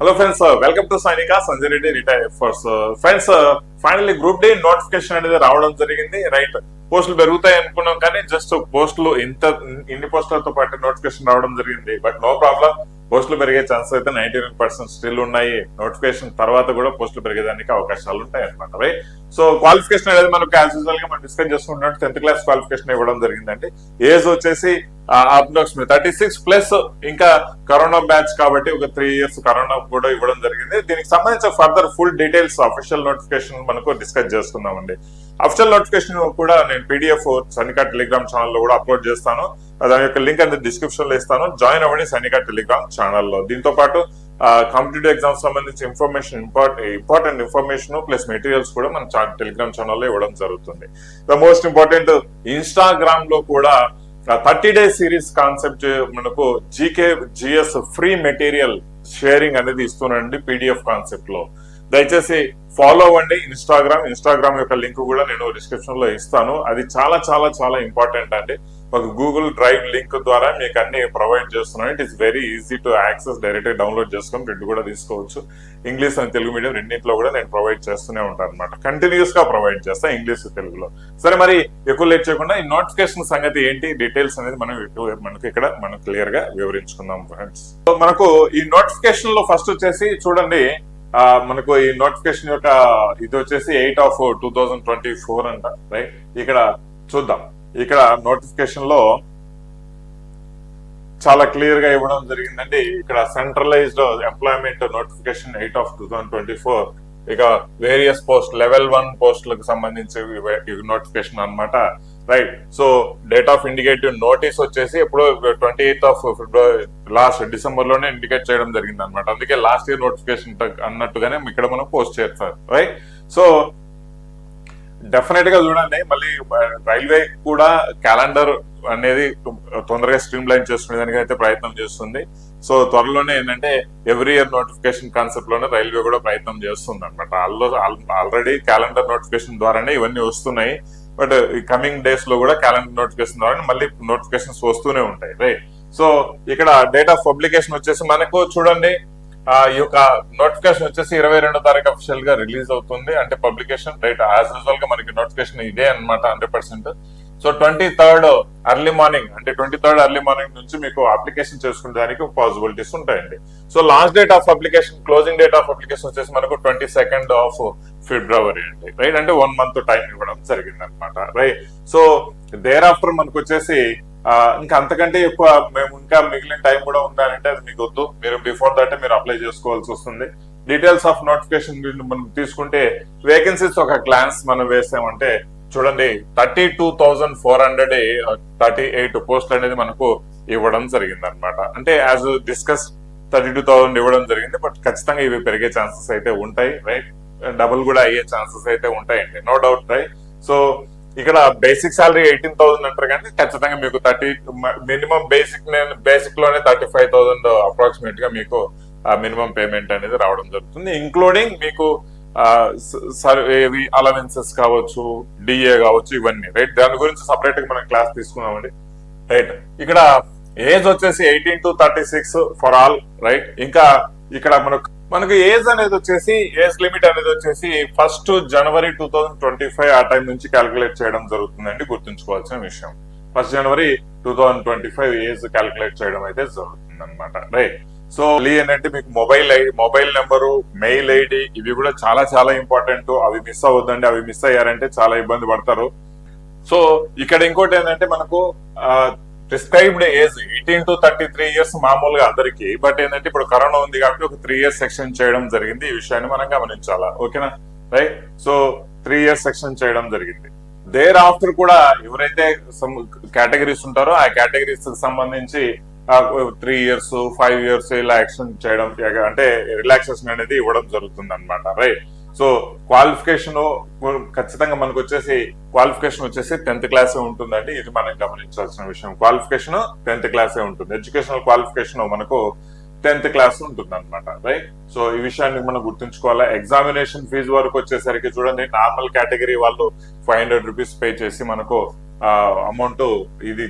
Hello friends welcome to Sainika Sanjay Reddy retire force friends finally group D notification అనేది రావడం జరిగింది. Right పోస్టులు పెరుగుతాయి అనుకున్నాం కానీ జస్ట్ పోస్టులు ఇంత ఇన్ని పోస్టులతో పాటు నోటిఫికేషన్ రావడం జరిగింది. బట్ నో ప్రాబ్లం పోస్టులు పెరిగే ఛాన్స్ అయితే నైన్టీ నైన్ పర్సెంట్ స్టిల్ ఉన్నాయి. నోటిఫికేషన్ తర్వాత కూడా పోస్టులు పెరిగేదానికి అవకాశాలు ఉంటాయి అనమాట రైట్ సో క్వాలిఫికేషన్ అనేది మనకు యాజ్ యూజువల్గా మనం డిస్కస్ చేసుకుంటున్నట్టు టెన్త్ క్లాస్ క్వాలిఫికేషన్ ఇవ్వడం జరిగిందండి. ఏజ్ వచ్చేసి అప్రాక్సిమేట్ థర్టీ సిక్స్ ప్లస్ ఇంకా కరోనా బ్యాచ్ కాబట్టి ఒక త్రీ ఇయర్స్ కరోనా కూడా ఇవ్వడం జరిగింది. దీనికి సంబంధించిన further full details official notification మనకు డిస్కస్ చేసుకుందామండి. అఫీషియల్ నోటిఫికేషన్ కూడా నేను పీడిఎఫ్ సనికా టెలిగ్రామ్ ఛానల్లో కూడా అప్లోడ్ చేస్తాను. దాని యొక్క లింక్ అనేది డిస్క్రిప్షన్లో ఇస్తాను. జాయిన్ అవ్వండి సనికా టెలిగ్రామ్ ఛానల్లో దీంతో పాటు కాంపిటేటివ్ ఎగ్జామ్స్ సంబంధించి information important information plus materials కూడా మన టెలిగ్రామ్ ఛానల్లో ఇవ్వడం జరుగుతుంది. ద మోస్ట్ ఇంపార్టెంట్ ఇన్స్టాగ్రామ్లో కూడా థర్టీ డేస్ సిరీస్ కాన్సెప్ట్ మనకు GK GS free material sharing అనేది ఇస్తున్నానండి పీడిఎఫ్ కాన్సెప్ట్లో. దయచేసి ఫాలో అవ్వండి. ఇన్స్టాగ్రామ్ ఇన్స్టాగ్రామ్ యొక్క లింక్ కూడా నేను డిస్క్రిప్షన్లో ఇస్తాను. అది చాలా చాలా చాలా ఇంపార్టెంట్ అండి. ఒక గూగుల్ డ్రైవ్ లింక్ ద్వారా మీకు అన్ని ప్రొవైడ్ చేస్తున్నాను. It is very easy to access direct download చేసుకొని రెండు కూడా తీసుకోవచ్చు. ఇంగ్లీష్ అండ్ తెలుగు మీడియం రెండింటిలో కూడా నేను ప్రొవైడ్ చేస్తూనే ఉంటాను అనమాట కంటిన్యూస్గా ప్రొవైడ్ చేస్తాను ఇంగ్లీష్ తెలుగులో సరే మరి ఎక్కువ లేట్ చేయకుండా ఈ నోటిఫికేషన్ సంగతి ఏంటి? డీటెయిల్స్ అనేది మనం మనకి ఇక్కడ మనం క్లియర్గా వివరించుకుందాం ఫ్రెండ్స్ సో మనకు ఈ నోటిఫికేషన్లో ఫస్ట్ వచ్చేసి చూడండి మనకు ఈ నోటిఫికేషన్ యొక్క ఇది వచ్చేసి eight of two thousand twenty four అంట రైట్? ఇక్కడ చూద్దాం. ఇక్కడ నోటిఫికేషన్లో చాలా క్లియర్గా ఇవ్వడం జరిగిందండి. ఇక్కడ centralised employment notification eight of two thousand twenty four ఇక వేరియస్ పోస్ట్ లెవెల్ వన్ పోస్టులకు సంబంధించి నోటిఫికేషన్ అన్నమాట. Right so date of indicative notice వచ్చేసి ఇప్పుడు twenty eighth of February last డిసెంబర్లోనే indicate చేయడం జరిగింది అనమాట అందుకే లాస్ట్ ఇయర్ నోటిఫికేషన్ అన్నట్టుగానే ఇక్కడ మనం పోస్ట్ చేస్తారు రైట్ సో డెఫినెట్గా చూడండి మళ్ళీ రైల్వే కూడా క్యాలెండర్ అనేది తొందరగా స్ట్రీమ్ లైన్ చేసుకునేదానికి అయితే ప్రయత్నం చేస్తుంది. సో త్వరలోనే ఏంటంటే ఎవ్రీ ఇయర్ నోటిఫికేషన్ కాన్సెప్ట్లోనే రైల్వే కూడా ప్రయత్నం చేస్తుంది అనమాట ఆల్రెడీ క్యాలెండర్ నోటిఫికేషన్ ద్వారానే ఇవన్నీ వస్తున్నాయి. బట్ ఈ కమింగ్ డేస్లో కూడా క్యాలెండర్ నోటిఫికేషన్ ద్వారా మళ్ళీ నోటిఫికేషన్స్ వస్తూనే ఉంటాయి రైట్ సో ఇక్కడ డేట్ ఆఫ్ పబ్లికేషన్ వచ్చేసి మనకు చూడండి ఆ ఈ యొక్క నోటిఫికేషన్ వచ్చేసి ఇరవై రెండో తారీఖు అఫిషియల్గా రిలీజ్ అవుతుంది. అంటే పబ్లికేషన్ రైట్ యాజ్ యూజువల్గా మనకి నోటిఫికేషన్ ఇదే అన్నమాట hundred percent. So twenty third early morning అంటే ట్వంటీ థర్డ్ అర్లీ మార్నింగ్ నుంచి మీకు అప్లికేషన్ చేసుకోవడానికి పాసిబిలిటీస్ ఉంటాయండి. So last date of application closing date of application వచ్చేసి మనకు ట్వంటీ సెకండ్ ఆఫ్ ఫిబ్రవరి అండి రైట్ అంటే వన్ మంత్ టైం ఇవ్వడం జరిగింది అనమాట రైట్ సో దేర్ ఆఫ్టర్ మనకు వచ్చేసి ఇంకా అంతకంటే ఎక్కువ మేము ఇంకా మిగిలిన టైం కూడా ఉండాలంటే అది మీకు వద్దు. మీరు బిఫోర్ దట్ మీరు అప్లై చేసుకోవాల్సి వస్తుంది. డీటెయిల్స్ ఆఫ్ నోటిఫికేషన్ మనం తీసుకుంటే వేకెన్సీస్ ఒక గ్లాన్స్ మనం వేసామంటే చూడండి thirty two thousand four hundred thirty eight పోస్టులు అనేది మనకు ఇవ్వడం జరిగింది అనమాట అంటే as discuss thirty two thousand ఇవ్వడం జరిగింది బట్ ఖచ్చితంగా ఇవి పెరిగే ఛాన్సెస్ అయితే ఉంటాయి రైట్ డబుల్ కూడా అయ్యే ఛాన్సెస్ అయితే ఉంటాయండి. నో డౌట్ రైట్ సో ఇక్కడ బేసిక్ సాలరీ ఎయిటీన్ థౌసండ్ అంటారు కానీ ఖచ్చితంగా మీకు థర్టీ మినిమం బేసిక్ బేసిక్లోనే థర్టీ ఫైవ్ థౌసండ్ అప్రాక్సిమేట్గా మీకు మినిమం పేమెంట్ అనేది రావడం జరుగుతుంది. ఇంక్లూడింగ్ మీకు అలవెన్సెస్ కావచ్చు డిఏ కావచ్చు ఇవన్నీ రైట్ దాని గురించి సపరేట్గా మనం క్లాస్ తీసుకున్నామండి రైట్ ఇక్కడ ఏజ్ వచ్చేసి eighteen to thirty six for all right ఇంకా ఇక్కడ మనకు మనకు ఏజ్ అనేది వచ్చేసి ఏజ్ లిమిట్ అనేది వచ్చేసి first January two thousand twenty five ఆ టైం నుంచి క్యాలిక్యులేట్ చేయడం జరుగుతుందండి గుర్తుంచుకోవాల్సిన విషయం. First January two thousand twenty five age calculate చేయడం అయితే జరుగుతుంది అనమాట రైట్ సో లీ ఏంటంటే మీకు mobile ID mobile number mail ID ఇవి కూడా చాలా చాలా ఇంపార్టెంట్ అవి మిస్ అవ్వద్దండి అవి మిస్ అయ్యారంటే చాలా ఇబ్బంది పడతారు. సో ఇక్కడ ఇంకోటి ఏంటంటే మనకు prescribed age eighteen to thirty three years మామూలుగా అందరికి బట్ ఏంటంటే ఇప్పుడు కరోనా ఉంది కాబట్టి ఒక త్రీ ఇయర్స్ సెక్షన్ చేయడం జరిగింది. ఈ విషయాన్ని మనం గమనించాలా? ఓకేనా? Right so three years section చేయడం జరిగింది. దేర్ ఆఫ్టర్ కూడా ఎవరైతే కేటగిరీస్ ఉంటారో ఆ కేటగిరీస్కి సంబంధించి త్రీ ఇయర్స్ ఫైవ్ ఇయర్స్ ఇలా యాక్షన్ చేయడం అంటే రిలాక్సేషన్ అనేది ఇవ్వడం జరుగుతుంది అనమాట రైట్ సో క్వాలిఫికేషన్ ఖచ్చితంగా మనకు వచ్చేసి క్వాలిఫికేషన్ వచ్చేసి టెన్త్ క్లాసే ఉంటుందండి. ఇది మనం గమనించాల్సిన విషయం. క్వాలిఫికేషన్ టెన్త్ క్లాసే ఉంటుంది. ఎడ్యుకేషనల్ క్వాలిఫికేషన్ మనకు టెన్త్ క్లాస్ ఉంటుంది అనమాట రైట్ సో ఈ విషయాన్ని మనం గుర్తుంచుకోవాలా? ఎగ్జామినేషన్ ఫీజు వరకు వచ్చేసరికి చూడండి నార్మల్ కేటగిరీ వాళ్ళు ఫైవ్ హండ్రెడ్ రూపీస్ పే చేసి మనకు అమౌంట్ ఇది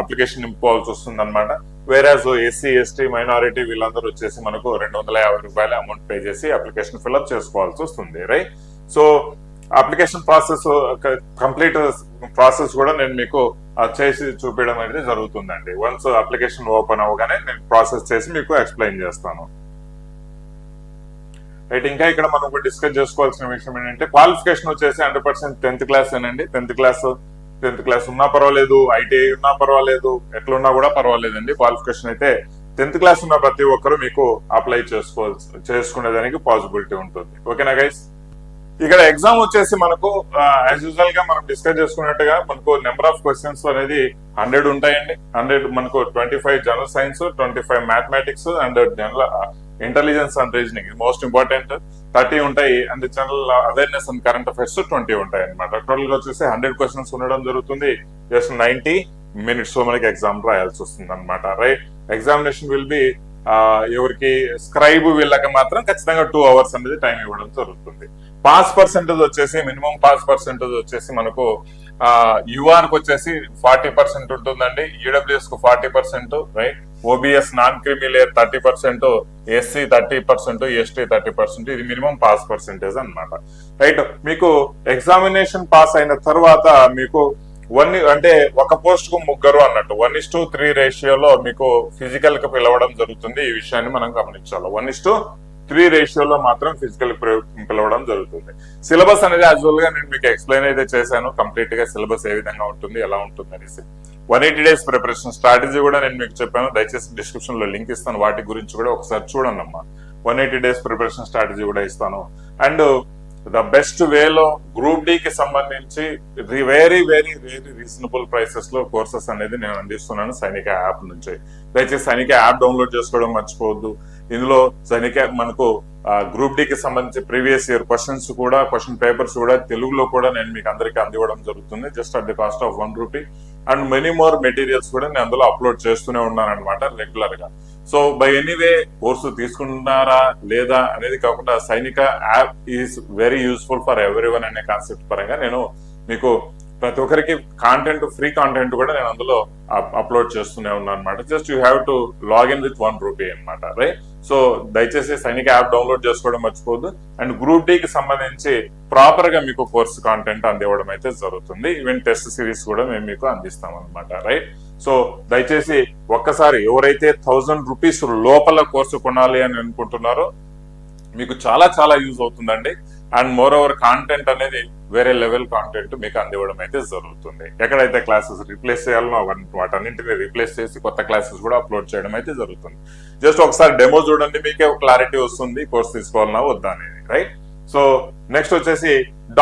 అప్లికేషన్ నింపుకోవాల్సి వస్తుంది అనమాట వేరాజ్ ఎస్సీ ఎస్టీ మైనారిటీ వీళ్ళందరూ వచ్చేసి మనకు రెండు వందల యాభై రూపాయల అమౌంట్ పే చేసి అప్లికేషన్ ఫిల్అప్ చేసుకోవాల్సి వస్తుంది right so application process complete process కూడా నేను మీకు చేసి చూపించడం అనేది జరుగుతుందండి. వన్స్ అప్లికేషన్ ఓపెన్ అవ్వగానే నేను ప్రాసెస్ చేసి మీకు ఎక్స్ప్లెయిన్ చేస్తాను. రైట్ ఇంకా ఇక్కడ మనం డిస్కస్ చేసుకోవాల్సిన విషయం ఏంటంటే క్వాలిఫికేషన్ వచ్చేసి హండ్రెడ్ పర్సెంట్ టెన్త్ క్లాస్ ఏనండి. టెన్త్ క్లాస్ టెన్త్ క్లాస్ ఉన్నా పర్వాలేదు ఐటీఐ ఉన్నా పర్వాలేదు ఎట్లున్నా కూడా పర్వాలేదండి. క్వాలిఫికేషన్ అయితే టెన్త్ క్లాస్ ఉన్న ప్రతి ఒక్కరు మీకు అప్లై చేసుకోవాల్సి చేసుకునేదానికి పాసిబిలిటీ ఉంటుంది. ఓకేనా గైస్ ఇక్కడ ఎగ్జామ్ వచ్చేసి మనకు యాజ్ యూజువల్గా మనం డిస్కస్ చేసుకున్నట్టుగా మనకు నెంబర్ ఆఫ్ క్వశ్చన్స్ అనేది హండ్రెడ్ ఉంటాయండి. హండ్రెడ్ మనకు twenty five general science twenty five mathematics and general intelligence and reasoning most important thirty ఉంటాయి. And general awareness and current affairs twenty ఉంటాయి అనమాట టోటల్గా వచ్చేసి హండ్రెడ్ క్వశ్చన్స్ ఉండడం జరుగుతుంది. జస్ట్ నైన్టీ మినిట్స్ మనకి ఎగ్జామ్ రాయాల్సి వస్తుంది అనమాట రైట్ ఎగ్జామినేషన్ విల్ బి ఎవరికి స్క్రైబ్ వీళ్ళకి మాత్రం ఖచ్చితంగా టూ అవర్స్ అనేది టైం ఇవ్వడం జరుగుతుంది. పాస్ పర్సెంటేజ్ వచ్చేసి మినిమం పాస్ పర్సెంటేజ్ వచ్చేసి మనకు యుఆర్కి వచ్చేసి ఫార్టీ పర్సెంట్ ఉంటుందండి. ఈడబ్ల్యూఎస్కు forty percent right OBC non creamy layer thirty percent SC thirty percent ST thirty percent ఇది మినిమం పాస్ పర్సెంటేజ్ అన్నమాట. రైట్ మీకు ఎగ్జామినేషన్ పాస్ అయిన తర్వాత మీకు వన్ అంటే ఒక పోస్ట్కు ముగ్గురు అన్నట్టు వన్ ఇస్ టు త్రీ రేషియోలో మీకు ఫిజికల్కి పిలవడం జరుగుతుంది ఈ విషయాన్ని మనం గమనించాలి. వన్ ఇస్ టు త్రీ రేషియోలో మాత్రం ఫిజికల్ పిలవడం జరుగుతుంది. సిలబస్ అనేది యాజువల్గా నేను మీకు ఎక్స్ప్లెయిన్ అయితే చేశాను కంప్లీట్గా సిలబస్ ఏ విధంగా ఉంటుంది ఎలా ఉంటుంది అనేసి. One eighty days preparation strategy కూడా నేను మీకు చెప్పాను. దయచేసి డిస్క్రిప్షన్లో లింక్ ఇస్తాను. వాటి గురించి కూడా ఒకసారి చూడండి అమ్మా one eighty days preparation strategy కూడా ఇస్తాను. అండ్ ద బెస్ట్ వేలో గ్రూప్ డి కి సంబంధించి వెరీ వెరీ వెరీ రీజనబుల్ ప్రైసెస్లో కోర్సెస్ అనేది నేను అందిస్తున్నాను సైనిక యాప్ నుంచి. దయచేసి సైనిక యాప్ డౌన్లోడ్ చేసుకోవడం మర్చిపోవద్దు. ఇందులో సైనిక మనకు గ్రూప్ డి కి సంబంధించి ప్రీవియస్ ఇయర్ క్వశ్చన్స్ కూడా క్వశ్చన్ పేపర్స్ కూడా తెలుగులో కూడా నేను మీకు అందరికీ అందివ్వడం జరుగుతుంది. Just at the cost of one rupee and many more materials కూడా నేను అందులో అప్లోడ్ చేస్తూనే ఉన్నాను అనమాట రెగ్యులర్గా సో బై ఎనీవే కోర్సు తీసుకుంటున్నారా లేదా అనేది కాకుండా Sainika app is very useful for everyone అనే కాన్సెప్ట్ పరంగా నేను మీకు ప్రతి ఒక్కరికి కాంటెంట్ ఫ్రీ కాంటెంట్ కూడా నేను అందులో అప్లోడ్ చేస్తూనే ఉన్నాను అనమాట just you have to login with one rupee అనమాట రైట్ సో దయచేసి సైనిక యాప్ డౌన్లోడ్ చేసుకోవడం మర్చిపోవద్దు. అండ్ గ్రూప్ డి కి సంబంధించి ప్రాపర్గా మీకు కోర్స్ కాంటెంట్ అందివ్వడం అయితే జరుగుతుంది. ఈవెన్ టెస్ట్ సిరీస్ కూడా మేము మీకు అందిస్తాం అనమాట రైట్ సో దయచేసి ఒక్కసారి ఎవరైతే థౌజండ్ రూపీస్ లోపల కోర్సు కొనాలి అని అనుకుంటున్నారో మీకు చాలా చాలా యూజ్ అవుతుందండి. అండ్ మోర్ ఓవర్ కాంటెంట్ అనేది వేరే లెవెల్ కాంటెంట్ మీకు అందివ్వడం అయితే జరుగుతుంది. ఎక్కడైతే క్లాసెస్ రీప్లేస్ చేయాలనో అవన్నీ వాటన్నింటిని రీప్లేస్ చేసి కొత్త క్లాసెస్ కూడా అప్లోడ్ చేయడం అయితే జరుగుతుంది. జస్ట్ ఒకసారి డెమో చూడండి మీకే క్లారిటీ వస్తుంది కోర్స్ తీసుకోవాలన్నా వద్దా అనేది రైట్ సో నెక్స్ట్ వచ్చేసి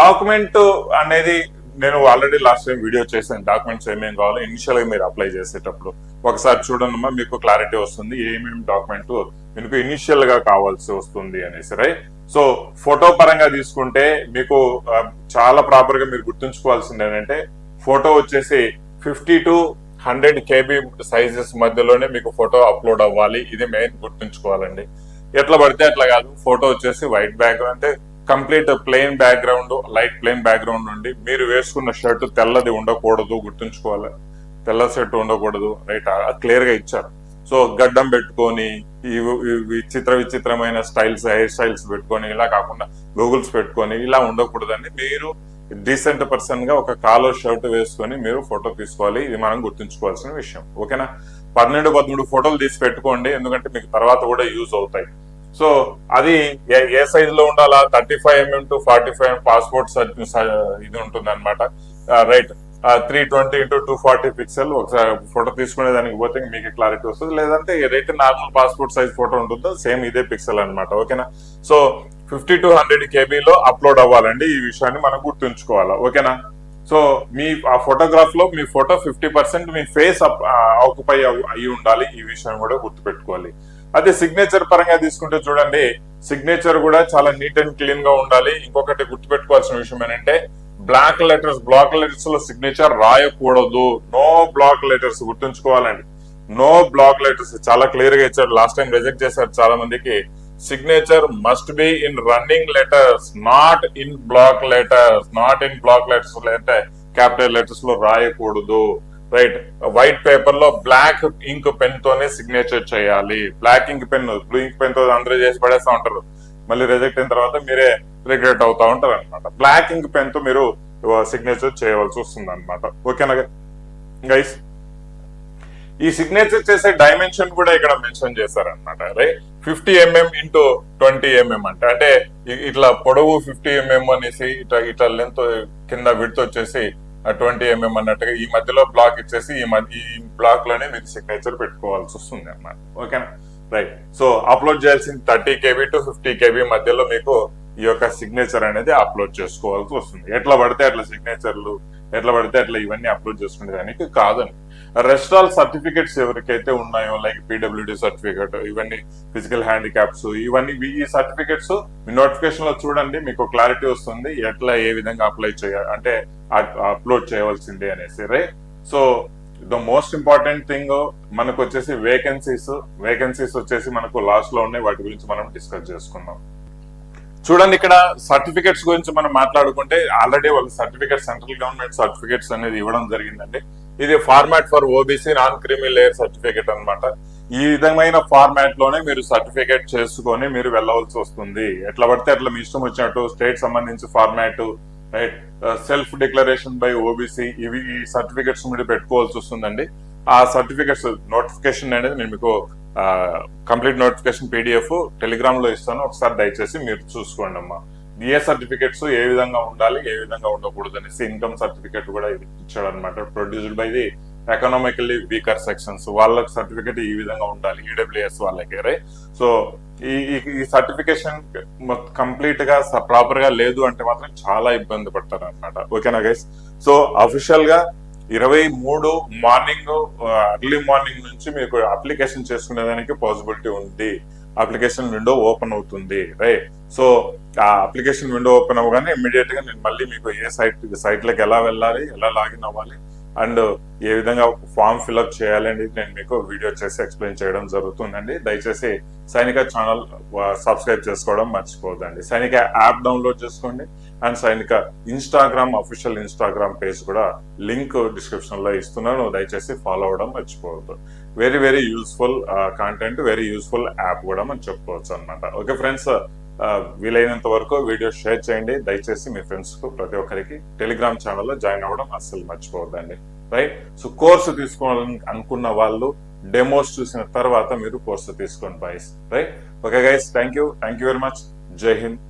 డాక్యుమెంట్ అనేది నేను ఆల్రెడీ లాస్ట్ టైం వీడియో చేశాను. డాక్యుమెంట్స్ ఏమేమి కావాలో ఇనిషియల్గా మీరు అప్లై చేసేటప్పుడు. ఒకసారి చూడండి మీకు క్లారిటీ వస్తుంది ఏమేమి డాక్యుమెంట్ మీకు ఇనిషియల్గా కావాల్సి వస్తుంది అనేసి రైట్ సో ఫోటో పరంగా తీసుకుంటే మీకు చాలా ప్రాపర్గా మీరు గుర్తుంచుకోవాల్సింది ఏంటంటే ఫోటో వచ్చేసి fifty to hundred KB sizes మధ్యలోనే మీకు ఫోటో అప్లోడ్ అవ్వాలి. ఇది మెయిన్ గుర్తుంచుకోవాలండి. ఎట్లా పడితే అట్లా కాదు ఫోటో వచ్చేసి వైట్ బ్యాక్గ్రౌండ్ అంటే complete plain background light plain background ఉండి మీరు వేసుకున్న షర్ట్ తెల్లది ఉండకూడదు గుర్తుంచుకోవాలి. తెల్ల షర్ట్ ఉండకూడదు రైట్ క్లియర్గా ఇచ్చారు. సో గడ్డం పెట్టుకొని విచిత్ర విచిత్రమైన స్టైల్స్ హెయిర్ స్టైల్స్ పెట్టుకొని ఇలా కాకుండా గూగుల్స్ పెట్టుకొని ఇలా ఉండకూడదండి. మీరు డీసెంట్ పర్సన్గా ఒక కాలర్ షర్ట్ వేసుకొని మీరు ఫోటో తీసుకోవాలి. ఇది మనం గుర్తుంచుకోవాల్సిన విషయం. ఓకేనా? పన్నెండు పదమూడు ఫోటోలు తీసి పెట్టుకోండి. ఎందుకంటే మీకు తర్వాత కూడా యూజ్ అవుతాయి. సో అది ఏ- ఏ సైజ్లో ఉండాలా? Thirty five MM to forty five passport ఇది ఉంటుంది అనమాట right three twenty into two forty pixel ఒకసారి ఫోటో తీసుకునే దానికి పోతే మీకు క్లారిటీ వస్తుంది. లేదంటే ఏదైతే నార్మల్ పాస్పోర్ట్ సైజ్ ఫోటో ఉంటుందో సేమ్ ఇదే పిక్సెల్ అనమాట ఓకేనా? సో ఫిఫ్టీ టు హండ్రెడ్ కేబీలో అప్లోడ్ అవ్వాలండి ఈ విషయాన్ని మనం గుర్తుంచుకోవాలా. ఓకేనా? సో మీ ఆ ఫోటోగ్రాఫ్లో మీ ఫోటో ఫిఫ్టీ పర్సెంట్ మీ ఫేస్ ఆక్యుపై అయి ఉండాలి. ఈ విషయం కూడా గుర్తుపెట్టుకోవాలి. అదే సిగ్నేచర్ పరంగా తీసుకుంటే చూడండి సిగ్నేచర్ కూడా చాలా నీట్ అండ్ క్లీన్గా ఉండాలి. ఇంకొకటి గుర్తుపెట్టుకోవాల్సిన విషయం ఏంటంటే బ్లాక్ లెటర్స్ బ్లాక్ లెటర్స్లో సిగ్నేచర్ రాయకూడదు. నో బ్లాక్ లెటర్స్ గుర్తుంచుకోవాలండి. నో బ్లాక్ లెటర్స్ చాలా క్లియర్గా ఇచ్చారు. లాస్ట్ టైం రిజెక్ట్ చేశారు చాలా మందికి. Signature must be in running letters not in black letters not in black letters అంటే క్యాపిటల్ లెటర్స్లో రాయకూడదు. రైట్ వైట్ పేపర్లో బ్లాక్ ఇంక్ పెన్ తోనే సిగ్నేచర్ చేయాలి. Black ink pen blue ink పెన్తో అందరూ చేసి పడేస్తా ఉంటారు. మళ్ళీ రిజెక్ట్ అయిన తర్వాత మీరే రిగ్రెట్ అవుతా ఉంటారు అనమాట బ్లాక్ ఇంక్ పెన్తో మీరు సిగ్నేచర్ చేయవలసి వస్తుంది అనమాట ఓకేనా గైస్ ఈ సిగ్నేచర్ చేసే డైమెన్షన్ కూడా ఇక్కడ మెన్షన్ చేశారనమాట right fifty mm into twenty mm అంటే అంటే ఇట్లా పొడవు ఫిఫ్టీ ఎంఎం అనేసి ఇట్లా ఇట్లా లెంత్ కింద విడత వచ్చేసి ట్వంటీ ఎంఎం అన్నట్టుగా ఈ మధ్యలో బ్లాక్ ఇచ్చేసి ఈ మధ్య ఈ బ్లాక్లోనే మీరు సిగ్నేచర్ పెట్టుకోవాల్సి వస్తుంది అన్నమాట ఓకేనా రైట్ సో అప్లోడ్ చేయాల్సింది thirty KB to fifty KB మధ్యలో మీకు ఈ యొక్క సిగ్నేచర్ అనేది అప్లోడ్ చేసుకోవాల్సి వస్తుంది. ఎట్లా పడితే అట్లా సిగ్నేచర్లు ఎట్లా పడితే అట్లా ఇవన్నీ అప్లోడ్ చేసుకునే దానికి కాదండి రెస్ట్ ఆల్ సర్టిఫికెట్స్ ఎవరికైతే ఉన్నాయో లైక్ పీడబ్ల్యూడి సర్టిఫికెట్ ఇవన్నీ ఫిజికల్ హ్యాండిక్యాప్స్ ఇవన్నీ ఈ సర్టిఫికేట్స్ మీ నోటిఫికేషన్లో చూడండి మీకు క్లారిటీ వస్తుంది ఎట్లా ఏ విధంగా అప్లై చేయాలి అంటే అప్లోడ్ చేయవలసింది అనేసి. రే so the most important thing మనకు వచ్చేసి వేకెన్సీస్ వేకెన్సీస్ వచ్చేసి మనకు లాస్ట్లో ఉన్నాయి. వాటి గురించి మనం డిస్కస్ చేసుకుందాం. చూడండి ఇక్కడ సర్టిఫికెట్స్ గురించి మనం మాట్లాడుకుంటే ఆల్రెడీ వాళ్ళ సర్టిఫికెట్ సెంట్రల్ గవర్నమెంట్ సర్టిఫికెట్స్ అనేది ఇవ్వడం జరిగిందండి. ఇది format for OBC non creamy layer certificate అన్నమాట. ఈ విధమైన ఫార్మాట్లోనే మీరు సర్టిఫికేట్ చేసుకొని మీరు వెళ్ళవలసి వస్తుంది. ఎట్లా పడితే అట్లా మీ ఇష్టం వచ్చినట్టు స్టేట్ సంబంధించి format right self declaration by OBC ఇవి ఈ సర్టిఫికెట్స్ మీరు పెట్టుకోవాల్సి వస్తుందండి. ఆ సర్టిఫికెట్స్ నోటిఫికేషన్ అనేది నేను మీకు కంప్లీట్ నోటిఫికేషన్ పీడిఎఫ్ టెలిగ్రామ్లో ఇస్తాను. ఒకసారి దయచేసి మీరు చూసుకోండి అమ్మా. ఏ సర్టిఫికెట్స్ ఏ విధంగా ఉండాలి ఏ విధంగా ఉండకూడదు అనేసి ఇన్కమ్ సర్టిఫికెట్ కూడా ఇచ్చాడు అనమాట produced by the economically weaker sections వాళ్ళకి సర్టిఫికెట్ ఈ విధంగా ఉండాలి ఈడబ్ల్యూఎస్ వాళ్ళకి రైట్ సో ఈ ఈ- సర్టిఫికేషన్ కంప్లీట్గా ప్రాపర్గా లేదు అంటే మాత్రం చాలా ఇబ్బంది పడతారు అనమాట ఓకేనా గైస్ సో అఫీషియల్గా ఇరవై మూడు మార్నింగ్ అర్లీ మార్నింగ్ నుంచి మీకు అప్లికేషన్ చేసుకునేదానికి పాసిబిలిటీ ఉంది. అప్లికేషన్ విండో ఓపెన్ అవుతుంది రైట్ సో ఆ అప్లికేషన్ విండో ఓపెన్ అవ్వగానే ఇమ్మీడియట్గా నేను మళ్ళీ మీకు ఏ సైట్ సైట్లకు ఎలా వెళ్ళాలి ఎలా లాగిన్ అవ్వాలి అండ్ ఏ విధంగా ఫామ్ ఫిల్అప్ చేయాలండి నేను మీకు వీడియో చేసి ఎక్స్ప్లెయిన్ చేయడం జరుగుతుందండి. దయచేసి సైనిక ఛానల్ సబ్స్క్రైబ్ చేసుకోవడం మర్చిపోదండి సైనిక యాప్ డౌన్లోడ్ చేసుకోండి and Sainik Instagram official Instagram page కూడా లింక్ డిస్క్రిప్షన్లో ఇస్తున్నాను. దయచేసి ఫాలో అవడం మర్చిపోవద్దు. Very very useful content very useful app కూడా మనం చెప్పుకోవచ్చు అనమాట ఓకే ఫ్రెండ్స్ వీలైనంత వరకు వీడియో షేర్ చేయండి. దయచేసి మీ ఫ్రెండ్స్కు ప్రతి ఒక్కరికి టెలిగ్రామ్ ఛానల్లో జాయిన్ అవ్వడం అస్సలు మర్చిపోవద్దండి. రైట్ సో కోర్సు తీసుకోవాలని అనుకున్న వాళ్ళు డెమోస్ చూసిన తర్వాత మీరు కోర్సు తీసుకోండి boys right okay guys thank you thank you very much జై హింద్